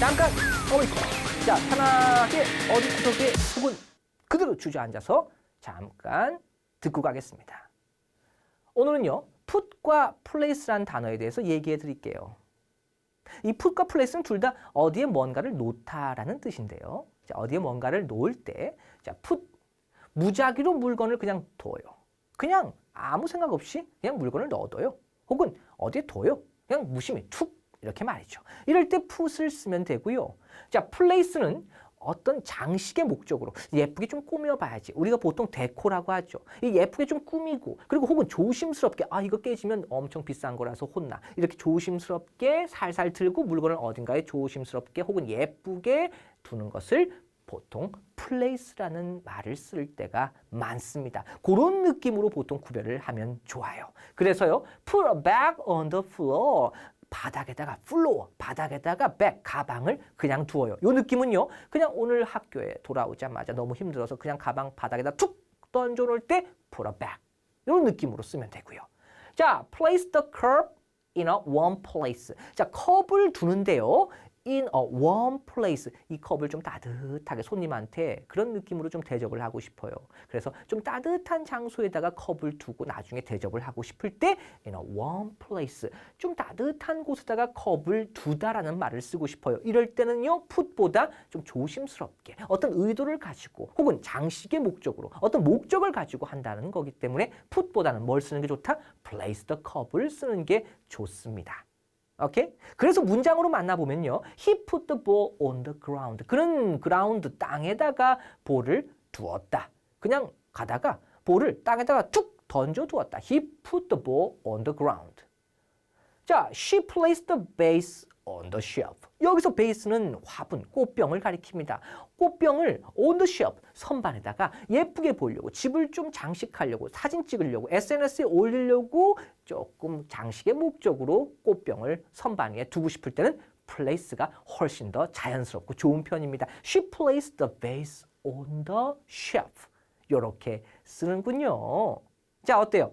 잠깐 어이구. 자, 편하게 어디 구석에 혹은 그대로 주저앉아서 잠깐 듣고 가겠습니다. 오늘은요, put과 place란 단어에 대해서 얘기해 드릴게요. 이 put과 place는 둘 다 어디에 뭔가를 놓다라는 뜻인데요. 자, 어디에 뭔가를 놓을 때, 자, put 무작위로 물건을 그냥 둬요. 그냥 아무 생각 없이 그냥 물건을 넣어둬요. 혹은 어디에 둬요. 그냥 무심히 툭 이렇게 말이죠. 이럴 때 put을 쓰면 되고요. 자, place는 어떤 장식의 목적으로 예쁘게 좀 꾸며봐야지. 우리가 보통 데코라고 하죠. 이 예쁘게 좀 꾸미고 그리고 혹은 조심스럽게 아 이거 깨지면 엄청 비싼 거라서 혼나. 이렇게 조심스럽게 살살 들고 물건을 어딘가에 조심스럽게 혹은 예쁘게 두는 것을 보통 place라는 말을 쓸 때가 많습니다. 그런 느낌으로 보통 구별을 하면 좋아요. 그래서요, put a bag on the floor. 바닥에다가 floor, 바닥에다가 bag, 가방을 그냥 두어요. 요 느낌은요, 그냥 오늘 학교에 돌아오자마자 너무 힘들어서 그냥 가방 바닥에다 툭 던져 놓을 때 put a bag. 이런 느낌으로 쓰면 되고요. 자, place the cup in a warm place. 자, 컵을 두는데요. In a warm place. 이 컵을 좀 따뜻하게 손님한테 그런 느낌으로 좀 대접을 하고 싶어요. 그래서 좀 따뜻한 장소에다가 컵을 두고 나중에 대접을 하고 싶을 때 in a warm place. 좀 따뜻한 곳에다가 컵을 두다라는 말을 쓰고 싶어요. 이럴 때는요. put보다 좀 조심스럽게 어떤 의도를 가지고 혹은 장식의 목적으로 어떤 목적을 가지고 한다는 거기 때문에 put보다는 뭘 쓰는 게 좋다? place the cup을 쓰는 게 좋습니다. 오케이? 그래서 문장으로 만나보면요. He put the ball on the ground. 그는 그라운드 땅에다가 볼을 두었다. 그냥 가다가 볼을 땅에다가 툭 던져 두었다. He put the ball on the ground. 자, she placed the vase on the shelf. 여기서 베이스는 화분, 꽃병을 가리킵니다. 꽃병을 on the shelf, 선반에다가 예쁘게 보려고, 집을 좀 장식하려고, 사진 찍으려고, SNS에 올리려고 조금 장식의 목적으로 꽃병을 선반 위에 두고 싶을 때는 place가 훨씬 더 자연스럽고 좋은 편입니다. She placed the vase on the shelf. 이렇게 쓰는군요. 자, 어때요?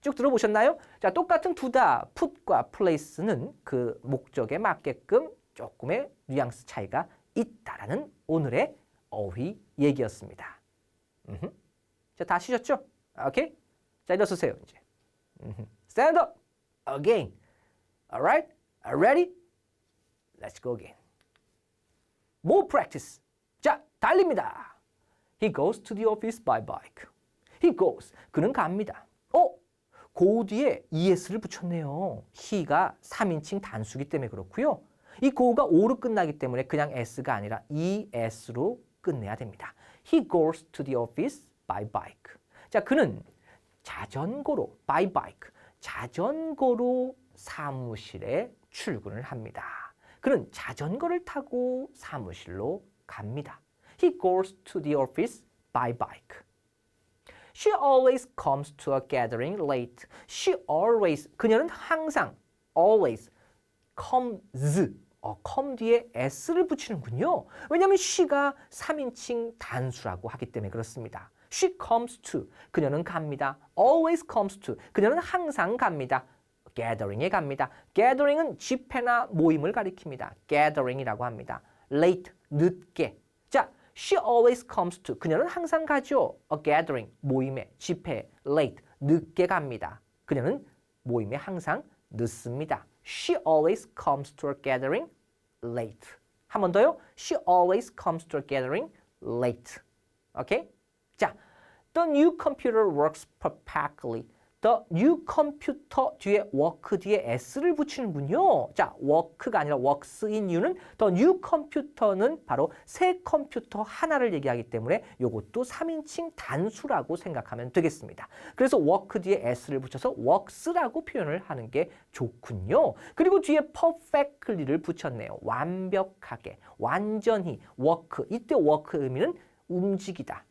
쭉 들어보셨나요? 자, 똑같은 두다, put과 place는 그 목적에 맞게끔 조금의 뉘앙스 차이가 있다라는 오늘의 어휘 얘기였습니다. 음흠. 자, 다 쉬셨죠? 오케이? 자, 일어서세요, 이제. 음흠. Stand up again. Alright? Ready? Let's go again. More practice. 자, 달립니다. He goes to the office by bike. He goes. 그는 갑니다. 어? go 뒤에 es를 붙였네요. he가 3인칭 단수기 때문에 그렇고요. 이 go가 o로 끝나기 때문에 그냥 s가 아니라 es로 끝내야 됩니다. He goes to the office by bike. 자, 그는 자전거로 by bike. 자전거로 사무실에 출근을 합니다. 그는 자전거를 타고 사무실로 갑니다. He goes to the office by bike. She always comes to a gathering late. She always 그녀는 항상 always comes 어, come 뒤에 s를 붙이는군요. 왜냐하면 she가 3인칭 단수라고 하기 때문에 그렇습니다. She comes to 그녀는 갑니다. always comes to 그녀는 항상 갑니다. gathering에 갑니다. gathering은 집회나 모임을 가리킵니다. gathering이라고 합니다. late 늦게. 자, she always comes to 그녀는 항상 가죠. a gathering 모임에 집회 late 늦게 갑니다. 그녀는 모임에 항상 늦습니다. She always comes to a gathering late. 한 번 더요. She always comes to a gathering late. 오케이? 자, the new computer works perfectly. The new computer 뒤에 work 뒤에 s를 붙이는군요. 자, work가 아니라 works in you는 the new computer는 바로 새 컴퓨터 하나를 얘기하기 때문에 이것도 3인칭 단수라고 생각하면 되겠습니다. 그래서 work 뒤에 s를 붙여서 works라고 표현을 하는 게 좋군요. 그리고 뒤에 perfectly를 붙였네요. 완벽하게, 완전히 work. 이때 work 의미는 움직이다,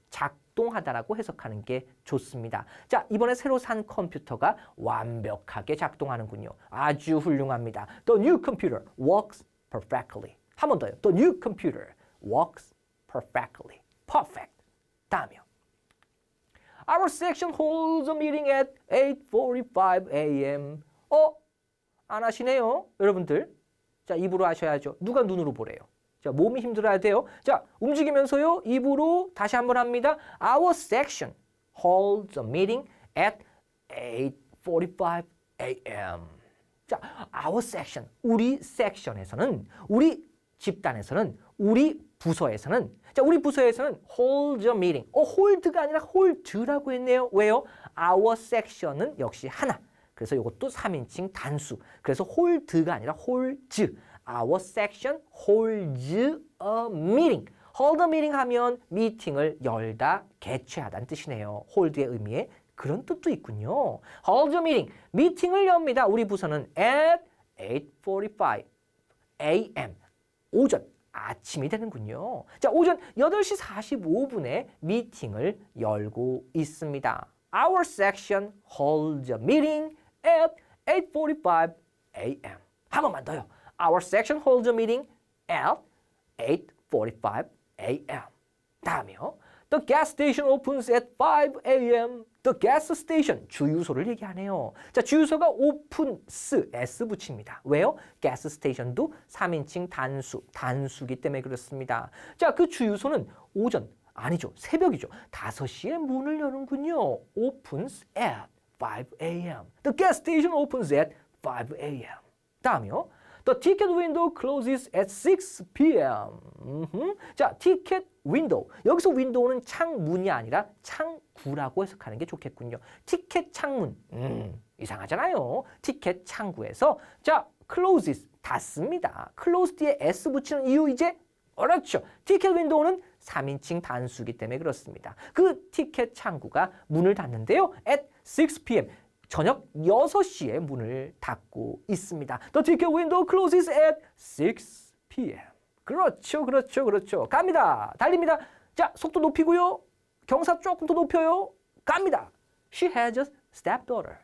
작동하다라고 해석하는 게 좋습니다. 자, 이번에 새로 산 컴퓨터가 완벽하게 작동하는군요. 아주 훌륭합니다. The new computer works perfectly. 한 번 더요. The new computer works perfectly. Perfect. 다음이요. Our section holds a meeting at 8:45 a.m. 어? 안 하시네요, 여러분들. 자, 입으로 하셔야죠. 누가 눈으로 보래요? 자, 몸이 힘들어야 돼요. 자, 움직이면서요. 입으로 다시 한번 합니다. Our section holds a meeting at 8:45 a.m. 자, our section, 우리 섹션에서는 우리 집단에서는 우리 부서에서는 자, 우리 부서에서는 hold a meeting. 어, hold가 아니라 hold라고 했네요. 왜요? our section은 역시 하나. 그래서 이것도 3인칭 단수. 그래서 hold가 아니라 holds. Our section holds a meeting. hold a meeting 하면 미팅을 열다, 개최하다는 뜻이네요. hold의 의미에 그런 뜻도 있군요. hold a meeting. 미팅을 엽니다. 우리 부서는 at 8:45 a.m. 오전 아침이 되는군요. 자, 오전 8시 45분에 미팅을 열고 있습니다. Our section holds a meeting at 8:45 a.m. 한 번만 더요. Our section holds a meeting at 8:45 a.m. 다음이요. The gas station opens at 5 a.m. The gas station 주유소를 얘기하네요. 자, 주유소가 opens s 붙입니다. 왜요? gas station도 3인칭 단수, 단수기 때문에 그렇습니다. 자, 그 주유소는 오전 아니죠. 새벽이죠. 5시에 문을 여는군요. opens at 5 a.m. The gas station opens at 5 a.m. 다음이요. The ticket window closes at 6 p.m. 음흠. 자, 티켓 윈도우. 여기서 윈도우는 창문이 아니라 창구라고 해석하는 게 좋겠군요. 티켓 창문. 음, 이상하잖아요. 티켓 창구에서 자, closes 닫습니다. close 뒤에 s 붙이는 이유 이제 그렇죠. 티켓 윈도우는 3인칭 단수기 때문에 그렇습니다. 그 티켓 창구가 문을 닫는데요. at 6 p.m. 저녁 6시에 문을 닫고 있습니다. The ticket window closes at 6 p.m. 그렇죠, 그렇죠, 그렇죠. 갑니다. 달립니다. 자, 속도 높이고요. 경사 조금 더 높여요. 갑니다. She has a stepdaughter.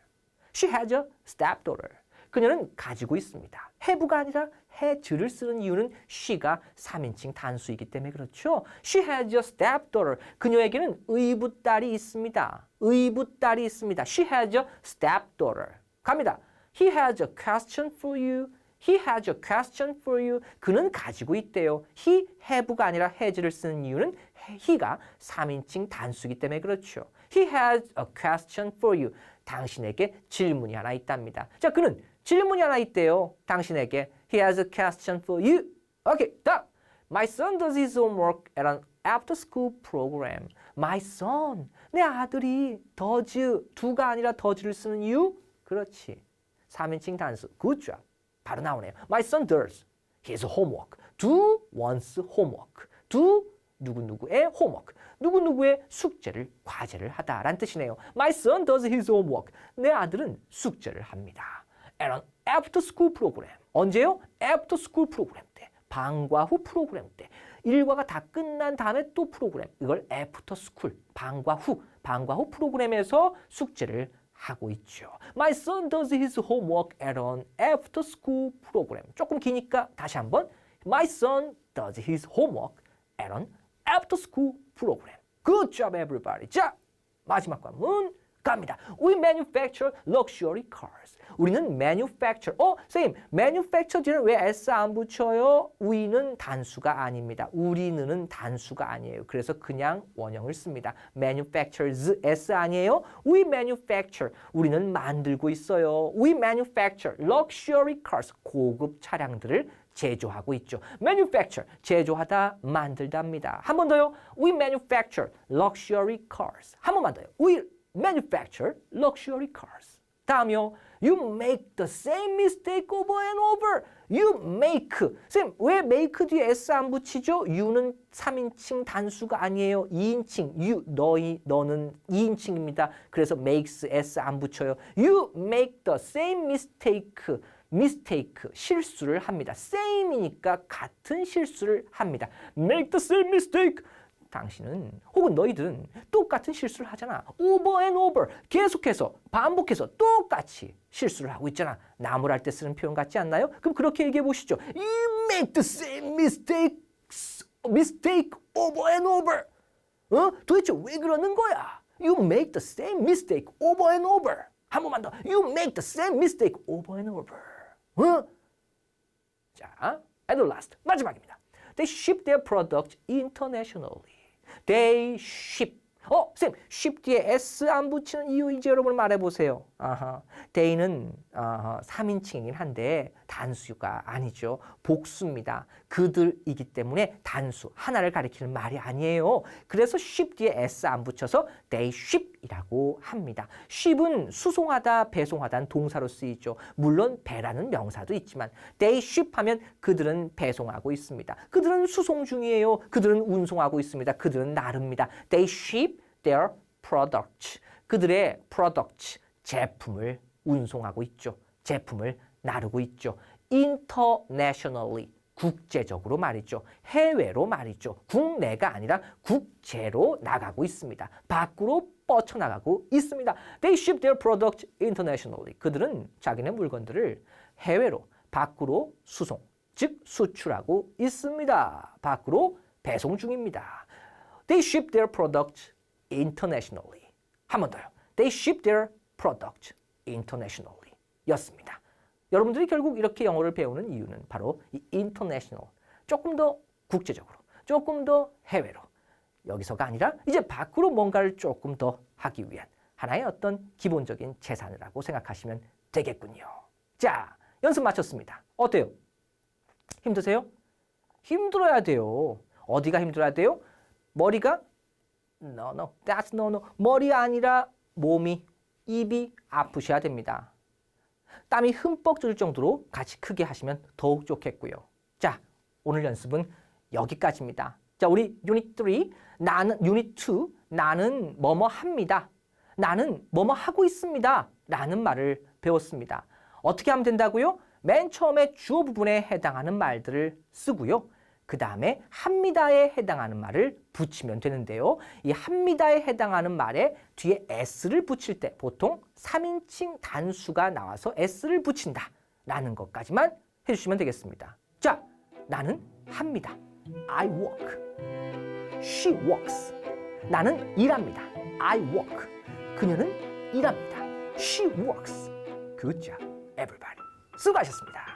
She has a stepdaughter. 그녀는 가지고 있습니다. have가 아니라 has를 쓰는 이유는 she가 3인칭 단수이기 때문에 그렇죠. She has a stepdaughter. 그녀에게는 의붓딸이 있습니다. 의붓딸이 있습니다. She has a stepdaughter. 갑니다. He has a question for you. He has a question for you. 그는 가지고 있대요. He have가 아니라 has를 쓰는 이유는 he가 3인칭 단수이기 때문에 그렇죠. He has a question for you. 당신에게 질문이 하나 있답니다. 자, 그는 질문이 하나 있대요. 당신에게. He has a question for you. 오케이, 다음. My son does his homework at an after school program. My son. 내 아들이 does, do가 아니라 does를 쓰는 이유? 그렇지. 3인칭 단수. Good job. 바로 나오네요. My son does his homework. do one's homework. do 누구누구의 homework. 누구누구의 숙제를, 과제를 하다라는 뜻이네요. My son does his homework. 내 아들은 숙제를 합니다. An after school program. 언제요? after school program 때. 방과 후 프로그램 때. 일과가 다 끝난 다음에 또 프로그램. 이걸 after school. 방과 후. 방과 후 프로그램에서 숙제를 하고 있죠. My son does his homework at an after school program. 조금 기니까 다시 한번. My son does his homework at an after school program. Good job everybody. 자, 마지막 관문 갑니다. We manufacture luxury cars. 우리는 manufacture. 어, 선생님, manufacture 뒤는 왜 s 안 붙여요? we는 단수가 아닙니다. 우리는 단수가 아니에요. 그래서 그냥 원형을 씁니다. manufactures s 아니에요? We manufacture. 우리는 만들고 있어요. We manufacture luxury cars. 고급 차량들을 제조하고 있죠. manufacture 제조하다 만들다입니다. 한 번 더요. We manufacture luxury cars. 한 번만 더요. We manufacture luxury cars. 다음이요. You make the same mistake over and over. You make. 쌤, 왜 make 뒤에 s 안 붙이죠? you는 3인칭 단수가 아니에요. 2인칭. you, 너희, 너는 2인칭입니다. 그래서 makes s 안 붙여요. You make the same mistake. mistake, 실수를 합니다. same이니까 같은 실수를 합니다. make the same mistake. 당신은 혹은 너희들은 똑같은 실수를 하잖아. over and over. 계속해서 반복해서 똑같이 실수를 하고 있잖아. 나무랄 때 쓰는 표현 같지 않나요? 그럼 그렇게 얘기해 보시죠. You make the same mistakes, mistake over and over. 어? 도대체 왜 그러는 거야? You make the same mistake over and over. 한 번만 더. You make the same mistake over and over. 어? 자, and last 마지막입니다. They ship their product internationally. They ship. 어, 쌤, 뒤에 s 안 붙이는 이유 이제 여러분 말해보세요. 아하, they는 아하, 3인칭이긴 한데 단수가 아니죠. 복수입니다. 그들이기 때문에 단수, 하나를 가리키는 말이 아니에요. 그래서 뒤에 s 안 붙여서 they ship이라고 합니다. ship은 수송하다, 배송하다는 동사로 쓰이죠. 물론 배라는 명사도 있지만 they ship 하면 그들은 배송하고 있습니다. 그들은 수송 중이에요. 그들은 운송하고 있습니다. 그들은 나릅니다. They ship their product. 그들의 product, 제품을 운송하고 있죠. 제품을 나르고 있죠. internationally. 국제적으로 말이죠. 해외로 말이죠. 국내가 아니라 국제로 나가고 있습니다. 밖으로 뻗쳐나가고 있습니다. They ship their product internationally. 그들은 자기네 물건들을 해외로, 밖으로 수송, 즉 수출하고 있습니다. 밖으로 배송 중입니다. They ship their product internationally. 한 번 더요. They ship their product internationally. 였습니다. 여러분들이 결국 이렇게 영어를 배우는 이유는 바로 이 international. 조금 더 국제적으로, 조금 더 해외로. 여기서가 아니라 이제 밖으로 뭔가를 조금 더 하기 위한 하나의 어떤 기본적인 재산이라고 생각하시면 되겠군요. 자, 연습 마쳤습니다. 어때요? 힘드세요? 힘들어야 돼요. 어디가 힘들어야 돼요? 머리가 no no that's no no 머리 아니라 몸이 입이 아프셔야 됩니다. 땀이 흠뻑 줄 정도로 같이 크게 하시면 더욱 좋겠고요. 자, 오늘 연습은 여기까지입니다. 자, 우리 유닛 3 나는 유닛 2 나는 뭐뭐 합니다. 나는 뭐뭐 하고 있습니다. 라는 말을 배웠습니다. 어떻게 하면 된다고요? 맨 처음에 주어 부분에 해당하는 말들을 쓰고요. 그 다음에 합니다에 해당하는 말을 붙이면 되는데요. 이 합니다에 해당하는 말에 뒤에 s를 붙일 때 보통 3인칭 단수가 나와서 s를 붙인다 라는 것까지만 해주시면 되겠습니다. 자, 나는 합니다. I work. She works. 나는 일합니다. I work. 그녀는 일합니다. She works. Good job, everybody. 수고하셨습니다.